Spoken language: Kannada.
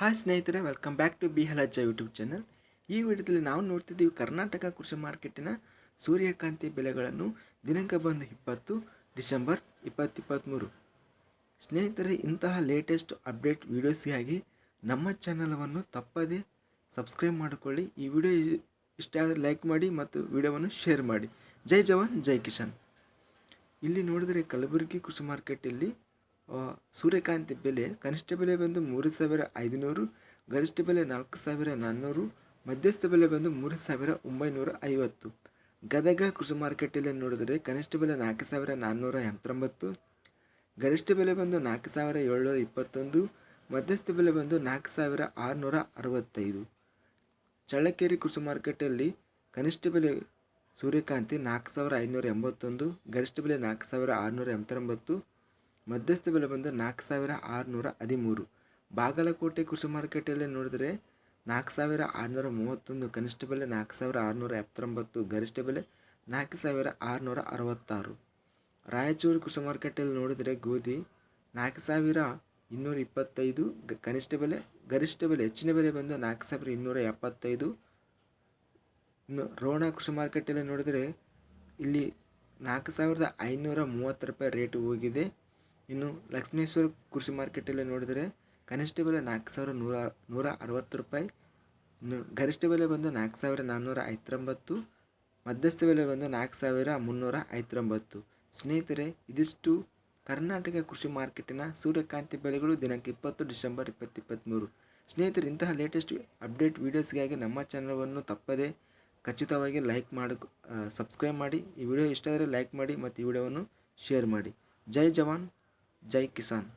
ಹಾಯ್ ಸ್ನೇಹಿತರೆ welcome back to B Halajja YouTube channel ಈ ವಿಡಿಯೋದಲ್ಲಿ ನಾವು ನೋಡ್ತಿದ್ದೀವಿ ಕರ್ನಾಟಕ ಕೃಷಿ ಮಾರ್ಕೆಟಿನ ಸೂರ್ಯಕಾಂತಿ ಬೆಲೆಗಳನ್ನು ದಿನಾಂಕ ಬಂದು ಇಪ್ಪತ್ತು, ಡಿಸೆಂಬರ್ ಇಪ್ಪತ್ತಿಪ್ಪತ್ತ್ಮೂರು ಸ್ನೇಹಿತರೆ, ಇಂತಹ ಲೇಟೆಸ್ಟ್ ಅಪ್ಡೇಟ್ ವೀಡಿಯೋಸ್ಗಾಗಿ ನಮ್ಮ ಚಾನಲವನ್ನು ತಪ್ಪದೇ ಸಬ್ಸ್ಕ್ರೈಬ್ ಮಾಡಿಕೊಳ್ಳಿ. ಈ ವಿಡಿಯೋ ಇಷ್ಟ ಆದರೆ ಲೈಕ್ ಮಾಡಿ ಮತ್ತು ವಿಡಿಯೋವನ್ನು ಶೇರ್ ಮಾಡಿ. ಜೈ ಜವಾನ್, ಜೈ ಕಿಶನ್ ಇಲ್ಲಿ ನೋಡಿದರೆ ಕಲಬುರಗಿ ಕೃಷಿ ಮಾರ್ಕೆಟಲ್ಲಿ ಸೂರ್ಯಕಾಂತಿ ಬೆಲೆ ಕನಿಷ್ಠ ಬೆಲೆ ಬಂದು ಮೂರು ಸಾವಿರ ಐದುನೂರು, ಗರಿಷ್ಠ ಬೆಲೆ ನಾಲ್ಕು ಸಾವಿರ ನಾನ್ನೂರು, ಮಧ್ಯಸ್ಥ ಬೆಲೆ ಬಂದು ಮೂರು ಸಾವಿರ ಒಂಬೈನೂರ ಐವತ್ತು. ಗದಗ ಕೃಷಿ ಮಾರುಕಟ್ಟೆಯಲ್ಲಿ ನೋಡಿದರೆ ಕನಿಷ್ಠ ಬೆಲೆ ನಾಲ್ಕು ಸಾವಿರ ನಾನ್ನೂರ ಎಂಬತ್ತೊಂಬತ್ತು, ಗರಿಷ್ಠ ಬೆಲೆ ಬಂದು ನಾಲ್ಕು ಸಾವಿರ ಏಳ್ನೂರ ಇಪ್ಪತ್ತೊಂದು, ಮಧ್ಯಸ್ಥ ಬೆಲೆ ಬಂದು ನಾಲ್ಕು ಸಾವಿರ ಆರುನೂರ ಅರವತ್ತೈದು. ಚಳ್ಳಕೆರೆ ಕೃಷಿ ಮಾರ್ಕೆಟಲ್ಲಿ ಕನಿಷ್ಠ ಬೆಲೆ ಸೂರ್ಯಕಾಂತಿ ನಾಲ್ಕು ಸಾವಿರ ಐನೂರ ಎಂಬತ್ತೊಂದು, ಗರಿಷ್ಠ ಬೆಲೆ ನಾಲ್ಕು ಸಾವಿರ ಆರುನೂರ ಎಂಬತ್ತೊಂಬತ್ತು ಮಧ್ಯಸ್ಥ ಬೆಲೆ ಬಂದು ನಾಲ್ಕು ಸಾವಿರ ಆರುನೂರ ಹದಿಮೂರು. ಬಾಗಲಕೋಟೆ ಕೃಷಿ ಮಾರುಕಟ್ಟೆಯಲ್ಲಿ ನೋಡಿದರೆ ನಾಲ್ಕು ಸಾವಿರ ಆರುನೂರ ಮೂವತ್ತೊಂದು, ಕನಿಷ್ಠ ಬೆಲೆ ನಾಲ್ಕು ಸಾವಿರ ಆರುನೂರ ಎಪ್ಪತ್ತೊಂಬತ್ತು, ಗರಿಷ್ಠ ಬೆಲೆ ನಾಲ್ಕು ಸಾವಿರ ಆರುನೂರ ಅರವತ್ತಾರು. ರಾಯಚೂರು ಕೃಷಿ ಮಾರುಕಟ್ಟೆಯಲ್ಲಿ ನೋಡಿದರೆ ಗೋಧಿ ನಾಲ್ಕು ಸಾವಿರ ಇನ್ನೂರ ಇಪ್ಪತ್ತೈದು ಕನಿಷ್ಠ ಬೆಲೆ, ಗರಿಷ್ಠ ಬೆಲೆ, ಹೆಚ್ಚಿನ ಬೆಲೆ ಬಂದು ನಾಲ್ಕು ಸಾವಿರ ಇನ್ನೂರ ಎಪ್ಪತ್ತೈದು. ಇನ್ನು ರೋಣ ಕೃಷಿ ಮಾರುಕಟ್ಟೆಯಲ್ಲಿ ನೋಡಿದರೆ ಇಲ್ಲಿ ನಾಲ್ಕು ಸಾವಿರದ ಐನೂರ ಮೂವತ್ತು ರೂಪಾಯಿ ರೇಟ್ ಹೋಗಿದೆ. ಇನ್ನು ಲಕ್ಷ್ಮೇಶ್ವರ ಕೃಷಿ ಮಾರ್ಕೆಟಲ್ಲಿ ನೋಡಿದರೆ ಕನಿಷ್ಠ ಬೆಲೆ ನಾಲ್ಕು ಸಾವಿರ ನೂರ ನೂರ ಅರವತ್ತು ರೂಪಾಯಿ. ಇನ್ನು ಗರಿಷ್ಠ ಬೆಲೆ ಬಂದು ನಾಲ್ಕು ಸಾವಿರ ನಾನ್ನೂರ ಐವತ್ತೊಂಬತ್ತು. ಮಧ್ಯಸ್ಥ ಬೆಲೆ ಬಂದು ನಾಲ್ಕು ಸಾವಿರ ಮುನ್ನೂರ ಐವತ್ತೊಂಬತ್ತು. ಸ್ನೇಹಿತರೆ, ಇದಿಷ್ಟು ಕರ್ನಾಟಕ ಕೃಷಿ ಮಾರ್ಕೆಟಿನ ಸೂರ್ಯಕಾಂತಿ ಬೆಲೆಗಳು ದಿನಾಂಕ ಇಪ್ಪತ್ತು ಡಿಸೆಂಬರ್ ಇಪ್ಪತ್ತಿಪ್ಪತ್ತ್ಮೂರು ಸ್ನೇಹಿತರೆ, ಇಂತಹ ಲೇಟೆಸ್ಟ್ ಅಪ್ಡೇಟ್ ವೀಡಿಯೋಸ್ಗಾಗಿ ನಮ್ಮ ಚಾನಲನ್ನು ತಪ್ಪದೇ ಖಚಿತವಾಗಿ ಲೈಕ್ ಮಾಡಿ ಸಬ್ಸ್ಕ್ರೈಬ್ ಮಾಡಿ. ಈ ವಿಡಿಯೋ ಇಷ್ಟ ಆದರೆ ಲೈಕ್ ಮಾಡಿ ಮತ್ತು ಈ ವಿಡಿಯೋವನ್ನು ಶೇರ್ ಮಾಡಿ. ಜೈ ಜವಾನ್. ジャイクさん